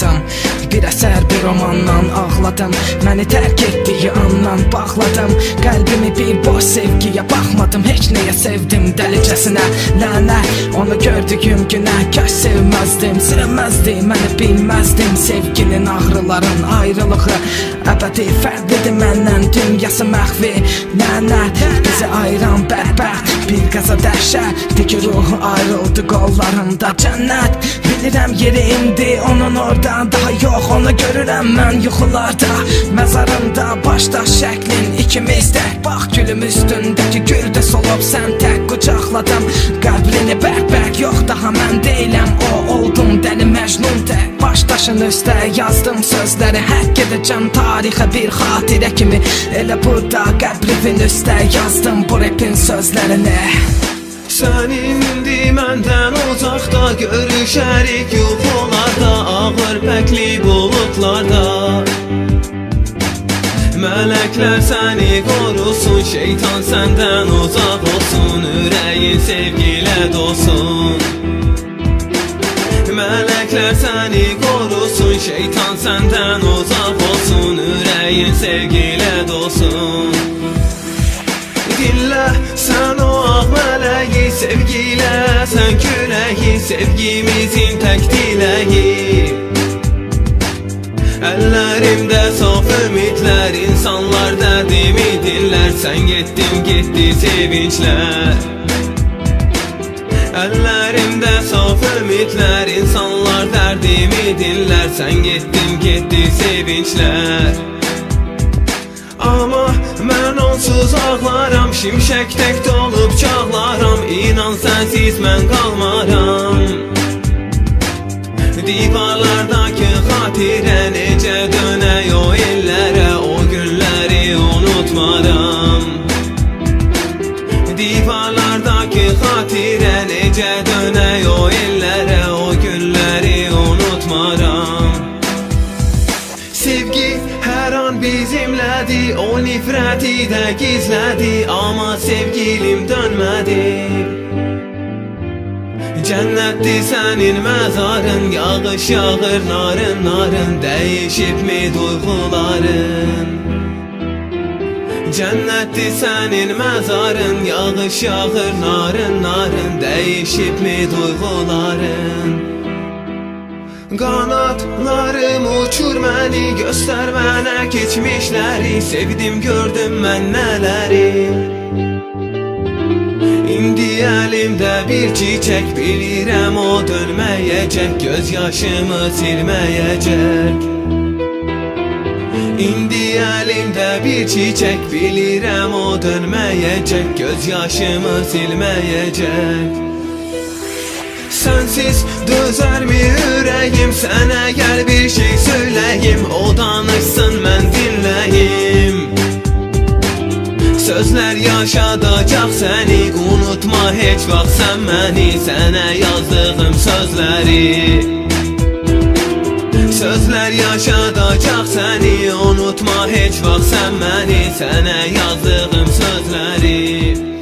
doğradım Bir əsər bir romandan ağladım. Məni tərk etdiyi andan bağladım. Qəlbimi bir boş sevgiyə baxmadım Heç nəyə sevdim dəlicəsinə Lənət onu gördüyüm günə Kaş sevməzdim, sevməzdim Məni bilməzdim sevginin ağrıların ayrılığı Əbədi fərqlidir məndən dünyası məxvi Lənət bizi ayıran bədbəxt Bir qaza dəhşət Teki ruhu ayrıldı qollarında cənnət Bilirəm yeri indi. Onun orada Daha yox onu görürəm mən yuxularda Məzarımda başda şəklin ikimiz tək Bax gülüm üstündəki gül də solub sən tək qucaqladım Qəbrini bərk-bərk yox daha mən deyiləm O oldum dəli məcnun tək Baş daşın üstə yazdım sözləri Həkk edəcəm tarixə bir xatirə kimi. Elə burada qəbrivin üstə yazdım bu repin sözlərini Sən indi məndən uzaqda Görüşərik yuxularda Mələklər səni qorusun Şeytan səndən uzaq olsun Ürəyin sevgilə dolsun. Mələklər səni qorusun Şeytan səndən uzaq olsun Ürəyin sevgilə dolsun. Dinlə sən o ağ mələyi Sevgilə sən küləyi Sevgimizin tək diləyi Əllərimdə saf ümidlər insanlar dərdimi dinlər Sən getdin getdi sevinclər Əllərimdə saf ümidlər insanlar dərdimi dinlər Sən getdin getdi sevinclər Amma mən onsuz ağlaram Şimşək tək dolub çağlaram. İnan sənsiz mən qalmaram Divarlardakı xatirə necə dönək o illərə O günləri unutmaram Divarlardakı xatirə necə dönək o illərə O günləri unutmaram Sevgi hər an bizimlədi O nifrəti də gizlədi Amma sevgilim dönmədi Cənnətdir sənin məzarın Yağış yağır narın narın Dəyişibmi duyğuların Cənnətdir sənin məzarın Yağış yağır narın narın Dəyişibmi duyğuların Qanatlarım uçur məni Göstər mənə keçmişləri Sevdim gördüm mən nələri Əlimdə bir çiçək Bilirəm o dönməyəcək Göz yaşımı silməyəcək İndi əlimdə bir çiçək Bilirəm o dönməyəcək Göz yaşımı silməyəcək Sensiz dözərmi ürəyim Sənə gəl bir şey söyləyim O Sözlər yaşadacaq səni Unutma heç vaxt sən məni Sənə yazdığım sözləri Sözlər yaşadacaq səni Unutma heç vaxt sən məni Sənə yazdığım sözləri